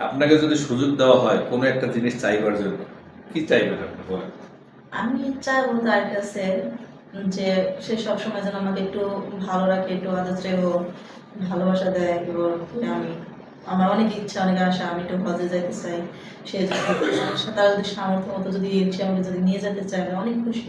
আপনাকে যদি সুযোগ দেওয়া হয় কোনো একটা জিনিস চাইবার জন্য কি চাইবেন আপনি বলেন? আমি চাইব তার কাছে যে সে সবসময় যেন আমাকে একটু ভালো রাখে একটু আদর ও ভালোবাসা দেয় এবং আমি আমার অনেক ইচ্ছা অনেক আশা আমি একটু হজে যেতে চাই সে যদি তার যদি সামর্থ্য মতো যদি সে আমাকে যদি নিয়ে যেতে চায় আমি অনেক খুশি।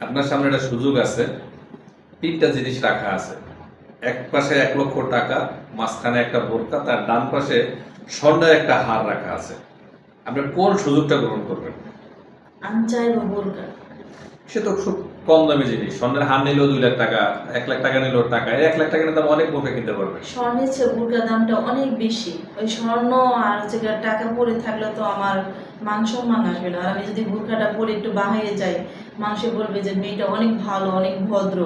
আপনার সামনে একটা সুযোগ আছে তিনটা জিনিস রাখা আছে। এক পাশে এক লক্ষ টাকা মাঝখানে একটা বোরকা তার ডান পাশে স্বর্ণের একটা হার রাখা আছে। আপনি কোন সুযোগটা গ্রহণ করবেন? আমি চাইব বোরকা সে তো খুব কম দামি জিনিস। স্বর্ণের হার নিলেও দুই লাখ টাকা এক লাখ টাকা নিলেও টাকা। এক লাখ টাকা দাম অনেক বোরকা কিনতে পারবে। স্বর্ণের চেয়ে বোরকার দামটা অনেক বেশি। ওই স্বর্ণ আর হচ্ছে টাকা পরে থাকলে তো আমার মান সম্মান আসবে না। আর আমি যদি বোরকাটা পরে একটু বাহিরে যাই মানুষে বলবে যে মেয়েটা অনেক ভালো অনেক ভদ্র।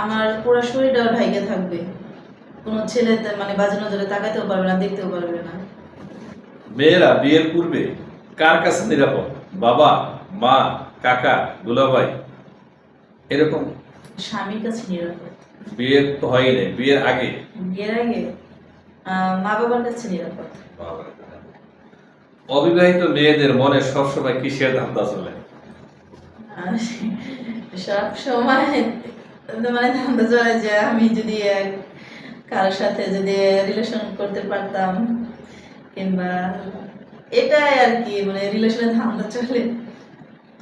আমার পুরো শরীরটাও ঢাইকে থাকবে। কোনো ছেলে মানে বাজে নজরে তাকাতেও পারবে না দেখতেও পারবে না। মেয়েরা বিয়ের পূর্বে কার কাছে নিরাপদ? বাবা মা কাকা দুলাভাই? এরকম স্বামীর কাছে নিরাপদ। বিয়ের তো হয়ই নেই বিয়ের আগে? বিয়ের আগে মা বাবার কাছে নিরাপদ। অবিবাহিত মেয়েদের মনে সবসময় কিসের ধান্দা চলে? সব সময় মানে ধান্দা চলে যে আমি যদি এক কারোর সাথে যদি রিলেশন করতে পারতাম কিংবা এটাই আর কি মানে রিলেশনের ধান্দা চলে।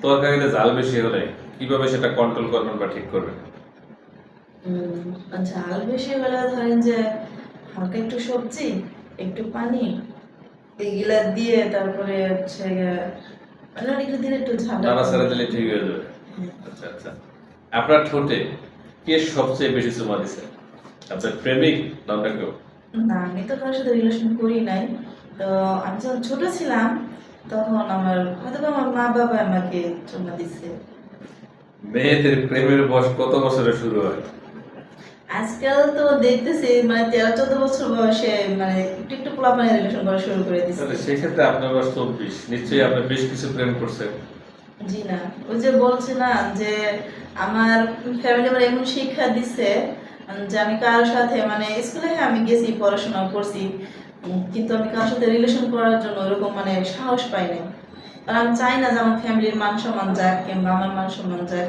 তরকারিতে জাল বেশি হলে কীভাবে সেটা কন্ট্রোল করবেন বা ঠিক করবেন? ঝাল বেশি হলে ধরেন যে হালকা একটু সবজি একটু পানি এগুলা দিয়ে তারপরে হচ্ছে মানে অনেকটা দিলে একটু ঝাল নাড়াচাড়া দিলে ঠিক হয়ে যাবে। আচ্ছা আচ্ছা। আপনার ঠোঁটে কে সবচেয়ে বেশি চুমা দিছে? আপনার প্রেমিক না অন্য কেউ? না আমি তো কারোর সাথে রিলেশন করি নাই। তো আমি যখন ছোট ছিলাম তখন আমার হয়তো আমার মা বাবা আমাকে চুমা দিছে। মেয়েদের প্রেমের বয়স কত বছরে শুরু হয়? আজকাল তো দেখতেছি মানে তেরো চোদ্দ বছর বয়সে মানে একটু একটু পোলাপানে রিলেশন করা শুরু করে দিচ্ছে তাহলে সেক্ষেত্রে আপনার বয়স চব্বিশ নিশ্চয়ই আপনি বেশ কিছু প্রেম করছেন। জি না ওই যে বলছে না যে আমার ফ্যামিলি আমার এমন শিক্ষা দিছে যে আমি কারোর সাথে মানে স্কুলে হ্যাঁ আমি গেছি, পড়াশোনা করছি কিন্তু আমি কারোর সাথে রিলেশন করার জন্য ওরকম মানে সাহস পাই নাই। আর আমি চাই না যে আমার ফ্যামিলির মান সম্মান যাক কিংবা আমার মান সম্মান যাক।